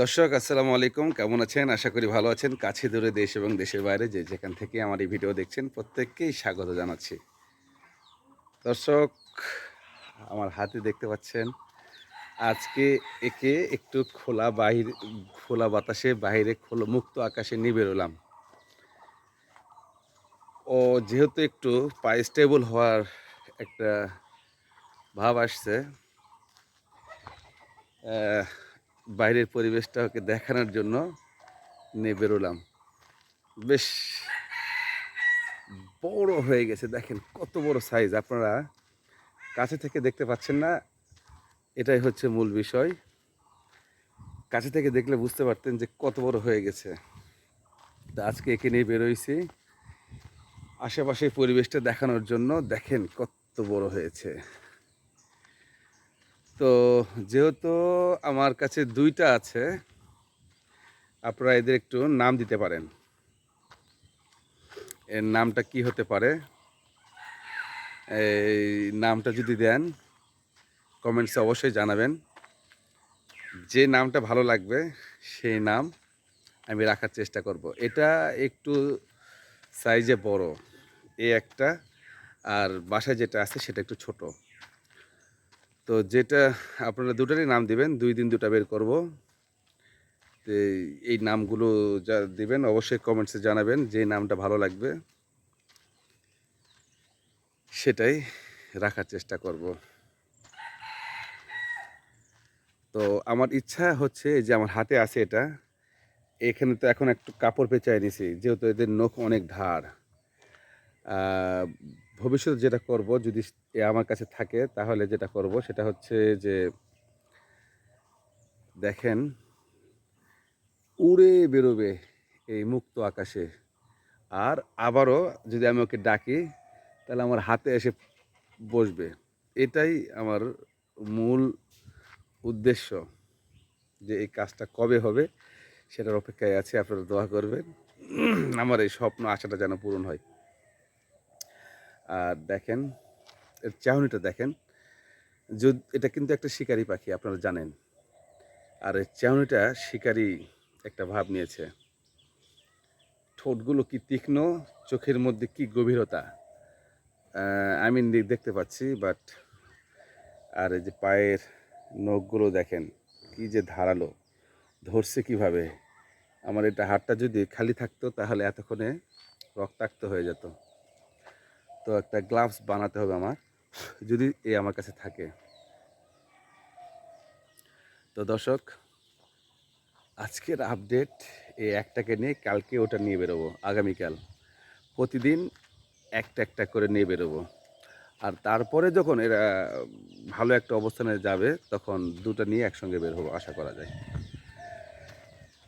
দর্শক, আসসালামু আলাইকুম। কেমন আছেন? আশা করি ভালো আছেন। কাছে দূরে দেশ এবং দেশের বাইরে যে যেখান থেকে আমার এই ভিডিও দেখছেন, প্রত্যেককেই স্বাগত জানাচ্ছি। দর্শক, আমার হাতে দেখতে পাচ্ছেন, আজকে একে একটু খোলা বাহির, খোলা বাতাসে বাইরে খোলা মুক্ত আকাশে নিয়ে বেরোলাম। ও, যেহেতু একটু পায়ে স্টেবল হওয়ার একটা ভাব আসছে বাইরের পরিবেশটা ওকে দেখানোর জন্য নিয়ে বেরোলাম। বেশ বড় হয়ে গেছে, দেখেন কত বড় সাইজ আপনারা কাছে থেকে দেখতে পাচ্ছেন না, এটাই হচ্ছে মূল বিষয়। কাছে থেকে দেখলে বুঝতে পারতেন যে কত বড় হয়ে গেছে। তা আজকে একে নিয়ে বেরোইছি। আশেপাশের পরিবেশটা দেখানোর জন্য দেখেন কত বড় হয়েছে। তো যেহেতু আমার কাছে দুইটা আছে, আপনারা এদের একটু নাম দিতে পারেন। এর নামটা কি হতে পারে? এই নামটা যদি দেন, কমেন্টসে অবশ্যই জানাবেন। যে নামটা ভালো লাগবে, সেই নাম আমি রাখার চেষ্টা করব। এটা একটু সাইজে বড়, এ একটা, আর বাসায় যেটা আছে সেটা একটু ছোট। তো যেটা আপনারা দুটারই নাম দিবেন, দুই দিন দুটা বের করব। তো এই- নামগুলো যা দিবেন, অবশ্যই কমেন্টসে জানাবেন যে নামটা ভালো লাগবে। সেটাই রাখার চেষ্টা করব। তো আমার ইচ্ছা হচ্ছে যে আমার হাতে আছে এটা, এখানে তো এখন একটু কাপড় পেঁচায় নিছি, যেহেতু এদের নখ অনেক ধার। ভবিষ্যতে যেটা করব, যদি আমার কাছে থাকে, তাহলে যেটা করব সেটা হচ্ছে যে, দেখেন, উড়ে বেরোবে এই মুক্ত আকাশে। আর আবারও যদি আমি ওকে ডাকি, তাহলে আমার হাতে এসে বসবে। এটাই আমার মূল উদ্দেশ্য, যে এই কাজটা কবে হবে, সেটার অপেক্ষায় আছে। আপনারা দোয়া করবেন, আমার এই স্বপ্ন, আশাটা যেন পূরণ হয়। আর দেখেন, এর চাহনিটা দেখেন, যদি, এটা কিন্তু একটা শিকারি পাখি, আপনারা জানেন। আর এর চাহনিটা শিকারি একটা ভাব নিয়েছে। ঠোঁটগুলো কি তীক্ষ্ণ, চোখের মধ্যে কি গভীরতা? আমি দেখতে পাচ্ছি বাট আর এই যে পায়ের নখগুলো দেখেন, কি যে ধারালো, ধরছে কীভাবে? আমার এটা হাতটা যদি খালি থাকতো, তাহলে এতক্ষণে রক্তাক্ত হয়ে যেত। তো একটা গ্লাভস বানাতে হবে আমার, যদি এ আমার কাছে থাকে। তো দর্শক, আজকের আপডেট এই একটাকে নিয়ে কালকে ওটা নিয়ে বেরোবো, আগামীকাল। প্রতিদিন একটা একটা করে নিয়ে বেরোবো। আর তারপরে যখন এরা, ভালো একটা অবস্থানে যাবে, তখন দুটো নিয়ে একসঙ্গে বের হব, আশা করা যায়।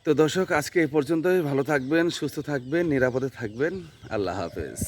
তো দর্শক, আজকে এই পর্যন্তই। ভালো থাকবেন, সুস্থ থাকবেন, নিরাপদে থাকবেন। আল্লাহ হাফেজ।